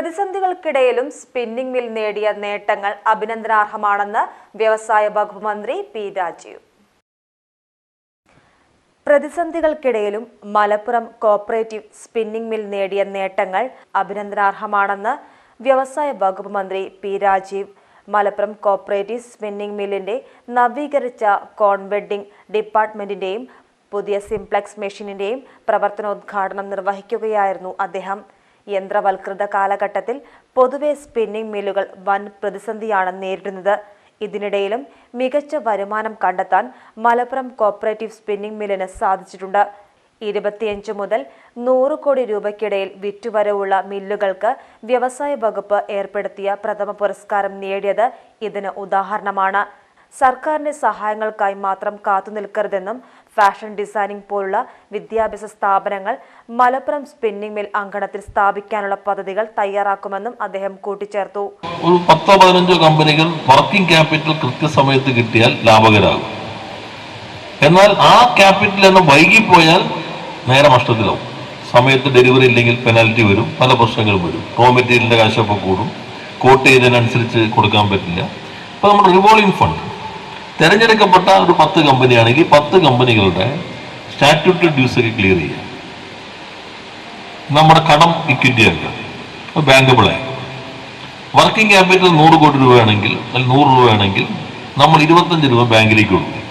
പ്രതിസന്ധികൾക്കിടയിലും spinning mill നേടിയ നേട്ടങ്ങൾ അഭിനന്ദനാർഹമാണെന്ന് വ്യവസായ വകുപ്പ് മന്ത്രി പി രാജീവ്. പ്രതിസന്ധികൾക്കിടയിലും മലപ്പുറം കോപ്പറേറ്റീവ് സ്പിന്നിംഗ് മിൽ നേടിയ നേട്ടങ്ങൾ അഭിനന്ദനാർഹമാണെന്ന് വ്യവസായ വകുപ്പ് മന്ത്രി P Rajeev. Malappuram cooperative spinning മില്ലിന്റെ നവീകരിച്ച കോൺവെഡിംഗ് ഡിപ്പാർട്ട്മെന്റിന്റെയും പുതിയ സിംപ്ലക്സ് മെഷീനിന്റെയും പ്രവർത്തനോദ്ഘാടനം നിർവഹിക്കുകയായിരുന്നു അദ്ദേഹം. യന്ത്രവൽകൃത കാലഘട്ടത്തിൽ പൊതുവെ സ്പിന്നിംഗ് മില്ലുകൾ വൻ പ്രതിസന്ധിയാണ് നേരിടുന്നത്. ഇതിനിടയിലും മികച്ച വരുമാനം കണ്ടെത്താൻ മലപ്പുറം കോപ്പറേറ്റീവ് സ്പിന്നിംഗ് മില്ലിന് സാധിച്ചിട്ടുണ്ട്. ഇരുപത്തിയഞ്ച് മുതൽ നൂറ് കോടി രൂപയ്ക്കിടയിൽ വിറ്റുവരവുള്ള മില്ലുകൾക്ക് വ്യവസായ വകുപ്പ് ഏർപ്പെടുത്തിയ പ്രഥമ പുരസ്കാരം നേടിയത് ഇതിന് ഉദാഹരണമാണ്. സർക്കാരിന്റെ സഹായങ്ങൾക്കായി മാത്രം കാത്തുനിൽക്കരുതെന്നും ഫാഷൻ ഡിസൈനിംഗ് പോലുള്ള വിദ്യാഭ്യാസ സ്ഥാപനങ്ങൾ മലപ്പുറം സ്പിന്നിംഗ് മിൽ അങ്കണത്തിൽ സ്ഥാപിക്കാനുള്ള പദ്ധതികൾ തയ്യാറാക്കുമെന്നും അദ്ദേഹം കൂട്ടിച്ചേർത്തു. ഒരു പത്തോ പതിനഞ്ചോ കമ്പനികൾ വർക്കിംഗ് ക്യാപിറ്റൽ കൃത്യസമയത്ത് കിട്ടിയാൽ ലാഭകരാകും. എന്നാൽ ആ ക്യാപിറ്റൽ എന്ന് വൈകിപ്പോയാൽ നേരെ നഷ്ടത്തിലാവും. സമയത്ത് ഡെലിവറി ഇല്ലെങ്കിൽ പെനാൽറ്റി വരും പല പ്രശ്നങ്ങളും വരും. റോ മെറ്റീരിയലിന്റെ കാശപ്പ് കൂടും. കോട്ട് ചെയ്തതിനനുസരിച്ച് കൊടുക്കാൻ പറ്റില്ല. അപ്പോൾ നമ്മുടെ റിവോൾവിംഗ് ഫണ്ട് തിരഞ്ഞെടുക്കപ്പെട്ട ഒരു പത്ത് കമ്പനിയാണെങ്കിൽ പത്ത് കമ്പനികളുടെ സ്റ്റാറ്റ്യൂട്ടറി ഡ്യൂസ് ഒക്കെ ക്ലിയർ ചെയ്യാം നമ്മുടെ കടം ഇക്വിറ്റി ആക്കുക. ബാങ്കബിൾ ആയി. വർക്കിംഗ് ക്യാപിറ്റൽ നൂറ് കോടി രൂപയാണെങ്കിൽ അല്ലെങ്കിൽ നൂറ് രൂപയാണെങ്കിൽ നമ്മൾ ഇരുപത്തഞ്ച് രൂപ ബാങ്കിലേക്ക് കൊടുക്കും.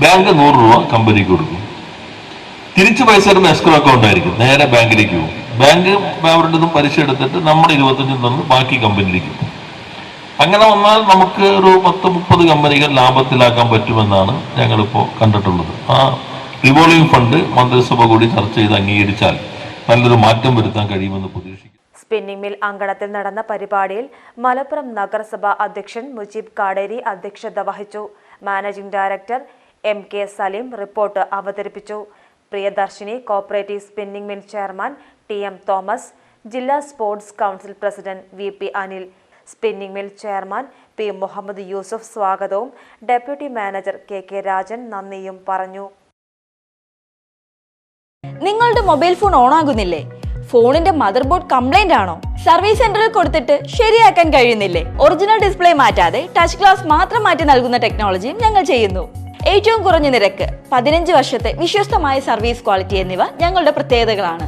ബാങ്ക് നൂറ് രൂപ കമ്പനിക്ക് കൊടുക്കും. തിരിച്ച് പൈസ വരുന്ന എസ്ക്രോ അക്കൗണ്ട് ആയിരിക്കും. നേരെ ബാങ്കിലേക്ക് പോകും. ബാങ്ക് അവരുടെ പലിശ എടുത്തിട്ട് നമ്മുടെ ഇരുപത്തഞ്ചിൽ നിന്ന് ബാക്കി കമ്പനിയിലേക്ക് പോകും. അങ്ങനെ വന്നാൽ നമുക്ക് ഒരു പത്ത് മുപ്പത് കമ്പനികൾ ലാഭത്തിലാക്കാൻ പറ്റുമെന്നാണ് ഞങ്ങളിപ്പോൾ കണ്ടിട്ടുള്ളത്. ആ റിവോൾവിംഗ് ഫണ്ട് മന്ത്രിസഭ കൂടി ചർച്ച ചെയ്ത് അംഗീകരിച്ചാൽ നല്ലൊരു മാറ്റം വരുത്താൻ കഴിയുമെന്ന് പ്രതീക്ഷിക്കുന്നു. സ്പിന്നിംഗ് മിൽ അങ്കണത്തിൽ നടന്ന പരിപാടിയിൽ മലപ്പുറം നഗരസഭ അധ്യക്ഷൻ മുജീബ് കാടേരി അധ്യക്ഷത വഹിച്ചു. Managing director M K Saleem report അവതരിപ്പിച്ചു. Priyadarshini cooperative spinning mill chairman T M Thomas ജില്ലാ sports council president V P Anil spinning mill chairman P Muhammad Yusuf സ്വാഗതവും deputy manager K K Rajan നന്ദിയും പറഞ്ഞു. നിങ്ങളുടെ mobile phone on ആകുന്നില്ലേ ഫോണിന്റെ mother board complaint ആണോ? Service സെന്ററിൽ കൊടുത്തിട്ട് ശരിയാക്കാൻ കഴിയുന്നില്ലേ? ഒറിജിനൽ ഡിസ്പ്ലേ മാറ്റാതെ ടച്ച് ഗ്ലാസ് മാത്രം മാറ്റി നൽകുന്ന ടെക്നോളജിയും ഞങ്ങൾ ചെയ്യുന്നു. ഏറ്റവും കുറഞ്ഞ നിരക്ക് പതിനഞ്ച് വർഷത്തെ വിശ്വസ്തമായ സർവീസ് ക്വാളിറ്റി എന്നിവ ഞങ്ങളുടെ പ്രത്യേകതകളാണ്.